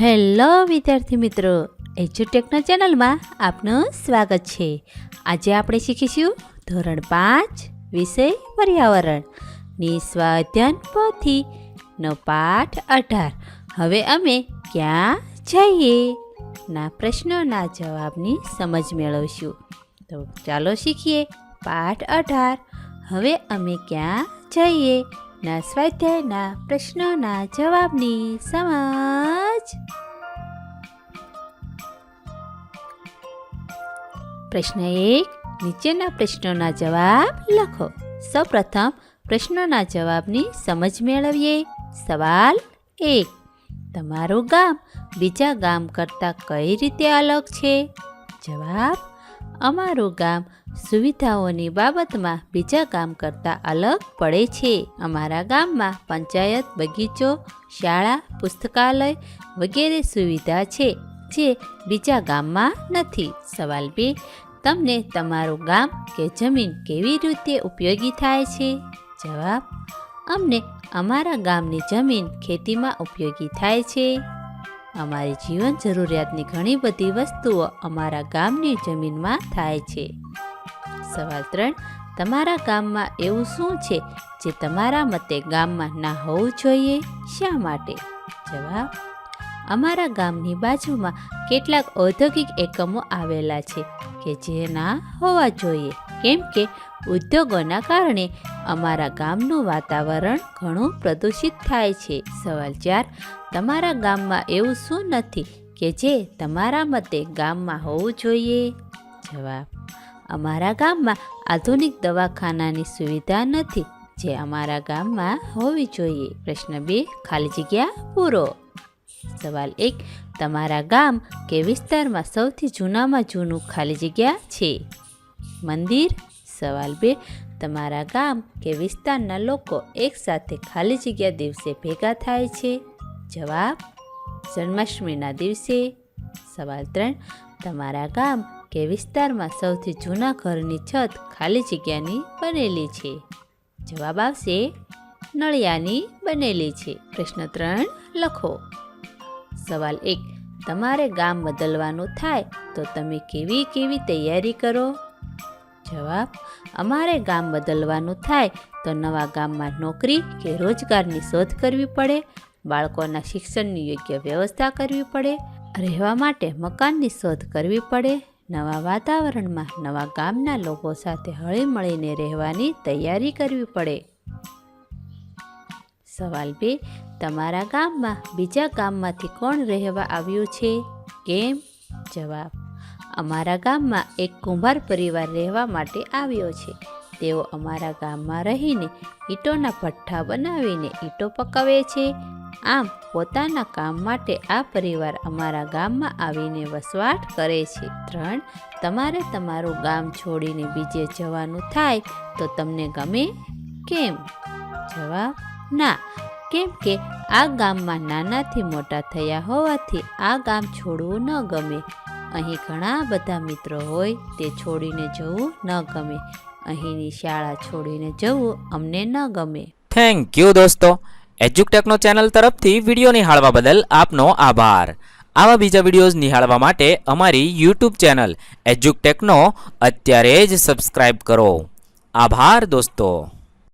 Hello વિદ્યાર્થી મિત્રો એજ્યુટેકના ચેનલમાં આપનું સ્વાગત છે. આજે આપણે શીખીશું ધોરણ પાંચ, વિષય પર્યાવરણ. ની સ્વાધ્યાન પોથી, નો પાઠ અઢાર. હવે અમે ક્યાં જઈએ? ના પ્રશ્નોના જવાબની સમજ મેળવશું. તો ચાલો શીખીએ પાઠ અઢાર. હવે અમે ક્યાં જઈએ? ના સ્વાધ્યાયના પ્રશ્નોના જવાબની સમજ. પ્રશ્ન એક, નીચેના પ્રશ્નોના જવાબ લખો. સૌપ્રથમ, પ્રશ્નોના જવાબની સમજ મેળવીએ. સવાલ એક, તમારું ગામ બીજા ગામ કરતાં કઈ રીતે અલગ છે? જવાબ, અમારું ગામ સુવિધાઓની બાબતમાં બીજા ગામ કરતાં અલગ પડે છે. અમારા ગામમાં પંચાયત, બગીચો, શાળા, પુસ્તકાલય વગેરે સુવિધા છે. જે બીજા ગામમાં નથી. સવાલ બે, તમને તમારું ગામ કે જમીન કેવી રીતે ઉપયોગી થાય છે? જવાબ, અમને અમારા ગામની જમીન ખેતીમાં ઉપયોગી થાય છે. અમારી જીવન જરૂરિયાતની ઘણી બધી વસ્તુઓ અમારા ગામની જમીનમાં થાય છે. સવાલ ત્રણ, તમારા ગામમાં એવું શું છે જે તમારા મતે ગામમાં ના હોવું જોઈએ? શા માટે? જવાબ અમારા ગામની બાજુમાં કેટલાક ઔદ્યોગિક એકમો આવેલા છે કે જે ના હોવા જોઈએ. કેમ કે ઉદ્યોગોના કારણે અમારા ગામનું વાતાવરણ ઘણું પ્રદૂષિત થાય છે. સવાલ ચાર, તમારા ગામમાં એવું શું નથી કે જે તમારા મતે ગામમાં હોવું જોઈએ? જવાબ, અમારા ગામમાં આધુનિક દવાખાનાની સુવિધા નથી જે અમારા ગામમાં હોવી જોઈએ. પ્રશ્ન બે, ખાલી જગ્યા પૂરો. સવાલ એક, તમારા ગામ કે વિસ્તારમાં સૌથી જૂનામાં જૂનું ખાલી જગ્યા છે? મંદિર? સવાલ બે, તમારા ગામ કે વિસ્તારના લોકો એકસાથે ખાલી જગ્યા દિવસે ભેગા થાય છે? જવાબ, જન્માષ્ટમીના દિવસે. સવાલ ત્રણ, તમારા ગામ કે વિસ્તારમાં સૌથી જૂના ઘરની છત ખાલી જગ્યાની બનેલી છે? જવાબ આવશે, નળિયાની બનેલી છે. પ્રશ્ન ત્રણ, લખો. સવાલ એક, તમારે ગામ બદલવાનું થાય તો તમે કેવી કેવી તૈયારી કરો? જવાબ, અમારે ગામ બદલવાનું થાય તો નવા ગામમાં નોકરી કે રોજગારની શોધ કરવી પડે, બાળકોના શિક્ષણની યોગ્ય વ્યવસ્થા કરવી પડે, રહેવા માટે મકાનની શોધ કરવી પડે, નવા વાતાવરણમાં નવા ગામના લોકો સાથે હળીમળીને રહેવાની તૈયારી કરવી પડે. સવાલ બે, તમારા ગામમાં બીજા ગામમાંથી કોણ રહેવા આવ્યું છે? કેમ? જવાબ, અમારા ગામમાં એક કુંભાર પરિવાર રહેવા માટે આવ્યો છે. તેઓ અમારા ગામમાં રહીને ઈંટોના ભઠ્ઠા બનાવીને ઈંટો પકાવે છે. આમ, પોતાના કામ માટે આ પરિવાર અમારા ગામમાં આવીને વસવાટ કરે છે. ત્રણ, તમારે તમારું ગામ છોડીને બીજે જવાનું થાય તો તમને ગમે? કેમ? જવાબ ના, કેમ કે આ ગામમાં નાનાથી મોટા થયા હોવાથી આ ગામ છોડવું ન ગમે. અહીં ઘણા બધા મિત્રો હોય, તે છોડીને જવું ન ગમે. અહીંની શાળા છોડીને જવું અમને ન ગમે. થેન્ક યુ દોસ્તો. એજ્યુકટેકનો ચેનલ તરફથી વીડિયો નિહાળવા બદલ આપનો આભાર. આવા બીજા વિડીયોઝ નિહાળવા માટે અમારી યુટ્યુબ ચેનલ એજ્યુકટેકનો અત્યારે જ સબસ્ક્રાઈબ કરો. આભાર દોસ્તો.